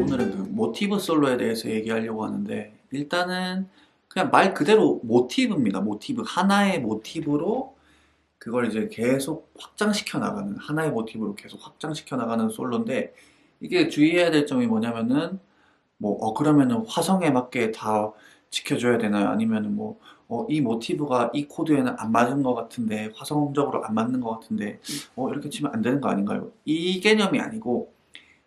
오늘은 그 모티브 솔로에 대해서 얘기하려고 하는데 일단은 그냥 말 그대로 모티브입니다. 모티브 하나의 모티브로 그걸 이제 계속 확장시켜 나가는 하나의 모티브로 계속 확장시켜 나가는 솔로인데 이게 주의해야 될 점이 뭐냐면은 뭐 어 그러면은 화성에 맞게 다 지켜줘야 되나요? 아니면은 뭐 어, 이 모티브가 이 코드에는 안 맞은 것 같은데 화성적으로 안 맞는 것 같은데 어 이렇게 치면 안 되는 거 아닌가요? 이 개념이 아니고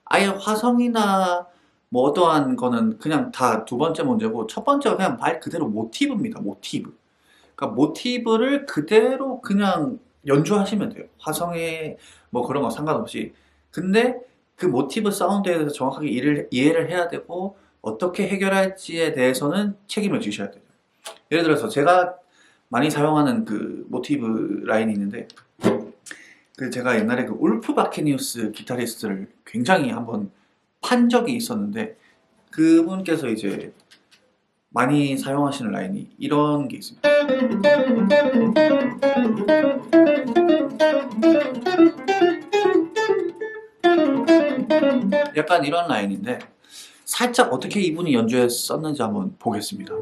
아예 화성이나 뭐 어떠한 거는 그냥 다 두 번째 문제고 첫 번째가 그냥 말 그대로 모티브입니다. 모티브. 그러니까 모티브를 그대로 그냥 연주하시면 돼요. 화성에 뭐 그런 거 상관없이. 근데 그 모티브 사운드에 대해서 정확하게 이해를, 이해를 해야 되고 어떻게 해결할지에 대해서는 책임을 지셔야 돼요. 예를 들어서 제가 많이 사용하는 그 모티브 라인이 있는데 그 제가 옛날에 그 울프 바케니우스 기타리스트를 굉장히 한번 판 적이 있었는데 그분께서 이제 많이 사용하시는 라인이 이런 게 있습니다. 약간 이런 라인인데 살짝 어떻게 이분이 연주했었는지 한번 보겠습니다.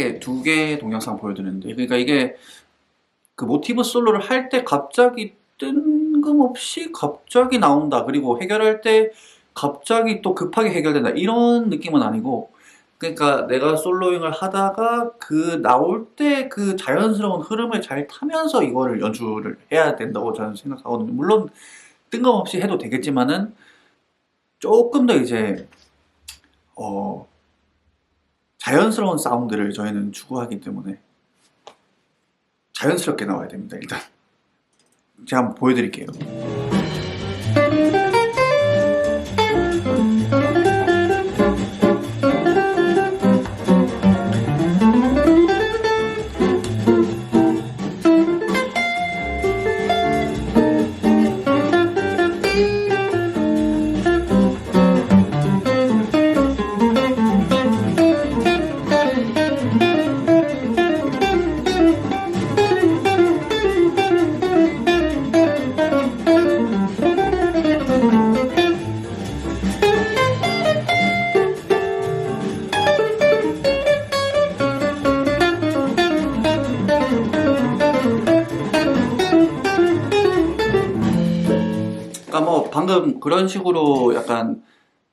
짧게 두 개의 동영상 보여드렸는데 그러니까 이게 그 모티브 솔로를 할 때 갑자기 뜬금없이 갑자기 나온다 그리고 해결할 때 갑자기 또 급하게 해결된다 이런 느낌은 아니고 그러니까 내가 솔로잉을 하다가 그 나올 때 그 자연스러운 흐름을 잘 타면서 이거를 연주를 해야 된다고 저는 생각하거든요. 물론 뜬금없이 해도 되겠지만은 조금 더 이제 어 자연스러운 사운드를 저희는 추구하기 때문에 자연스럽게 나와야 됩니다. 일단 제가 한번 보여드릴게요. 그러니까 뭐 방금 그런 식으로 약간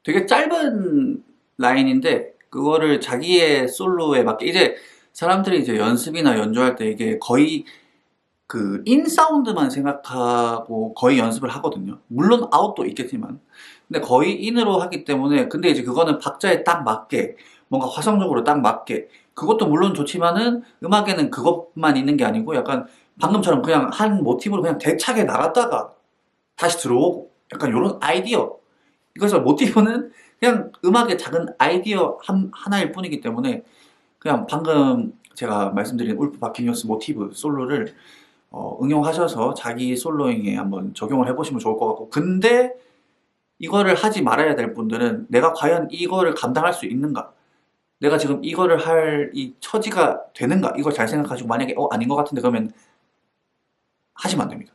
되게 짧은 라인인데 그거를 자기의 솔로에 맞게 이제 사람들이 이제 연습이나 연주할 때 이게 거의 그 인 사운드만 생각하고 거의 연습을 하거든요. 물론 아웃도 있겠지만 근데 거의 인으로 하기 때문에 근데 이제 그거는 박자에 딱 맞게 뭔가 화성적으로 딱 맞게 그것도 물론 좋지만은 음악에는 그것만 있는 게 아니고 약간 방금처럼 그냥 한 모티브로 그냥 대차게 나갔다가 다시 들어오고 약간 이런 아이디어. 그래서 모티브는 그냥 음악의 작은 아이디어 한, 하나일 뿐이기 때문에 그냥 방금 제가 말씀드린 울프 바키니우스 모티브 솔로를 어, 응용하셔서 자기 솔로잉에 한번 적용을 해보시면 좋을 것 같고. 근데 이거를 하지 말아야 될 분들은 내가 과연 이거를 감당할 수 있는가? 내가 지금 이거를 할 이 처지가 되는가? 이걸 잘 생각하시고 만약에 어 아닌 것 같은데 그러면 하시면 안 됩니다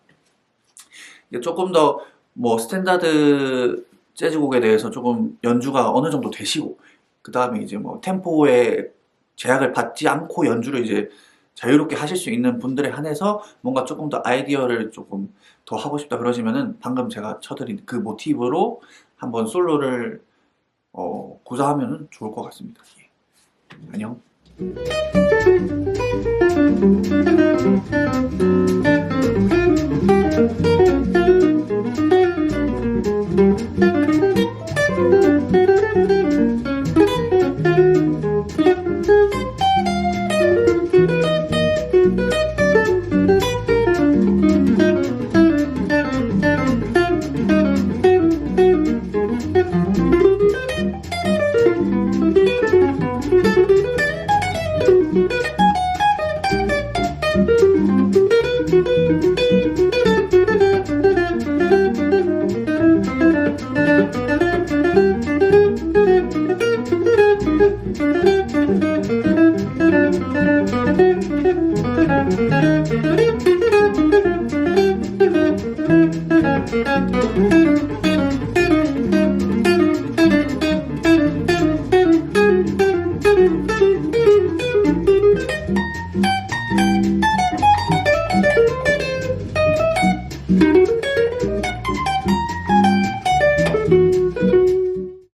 조금 더 뭐 스탠다드 재즈곡에 대해서 조금 연주가 어느 정도 되시고 그 다음에 이제 뭐 템포에 제약을 받지 않고 연주를 이제 자유롭게 하실 수 있는 분들에 한해서 뭔가 조금 더 아이디어를 조금 더 하고 싶다 그러시면은 방금 제가 쳐드린 그 모티브로 한번 솔로를 어, 구사하면 좋을 것 같습니다. 예. 안녕.